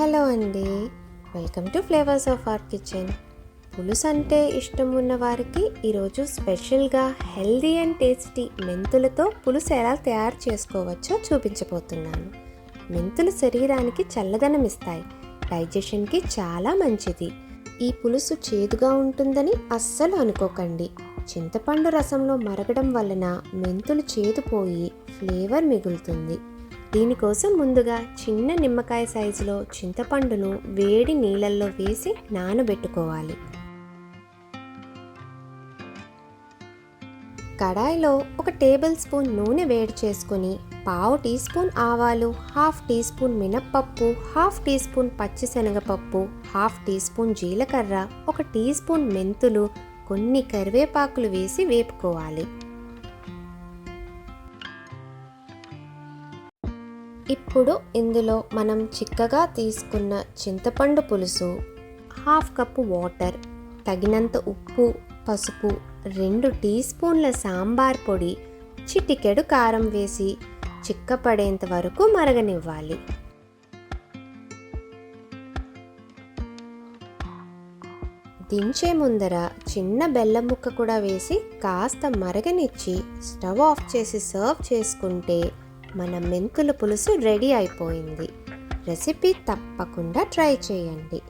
Hello అండి. Welcome to flavours of our kitchen. పులుసు అంటే ఇష్టం ఉన్న వారికి ఈరోజు స్పెషల్గా హెల్దీ అండ్ టేస్టీ మెంతులతో పులుసు ఎలా తయారు చేసుకోవచ్చో చూపించబోతున్నాను. మెంతులు శరీరానికి చల్లదనం ఇస్తాయి. డైజెషన్కి చాలా మంచిది. ఈ పులుసు చేదుగా ఉంటుందని అస్సలు అనుకోకండి. చింతపండు రసంలో మరగడం వలన మెంతులు చేదుపోయి ఫ్లేవర్ మిగులుతుంది. దీనికోసం ముందుగా చిన్న నిమ్మకాయ సైజులో చింతపండును వేడి నీళ్ళల్లో వేసి నానబెట్టుకోవాలి. కడాయిలో ఒక టేబుల్ స్పూన్ నూనె వేడి చేసుకొని పావు టీ స్పూన్ ఆవాలు హాఫ్ టీ స్పూన్ మినప్పప్పు హాఫ్ టీ స్పూన్ పచ్చిశనగపప్పు హాఫ్ టీ స్పూన్ జీలకర్ర ఒక టీ స్పూన్ మెంతులు కొన్ని కరివేపాకులు వేసి వేపుకోవాలి. ఇప్పుడు ఇందులో మనం చిక్కగా తీసుకున్న చింతపండు పులుసు హాఫ్ కప్పు వాటర్ తగినంత ఉప్పు పసుపు రెండు టీ స్పూన్ల సాంబార్ పొడి చిటికెడు కారం వేసి చిక్కపడేంత వరకు మరగనివ్వాలి. దించే ముందర చిన్న బెల్లం ముక్క కూడా వేసి కాస్త మరగనిచ్చి స్టవ్ ఆఫ్ చేసి సర్వ్ చేసుకుంటే మన మెంతుల పులుసు రెడీ అయిపోయింది. రెసిపీ తప్పకుండా ట్రై చేయండి.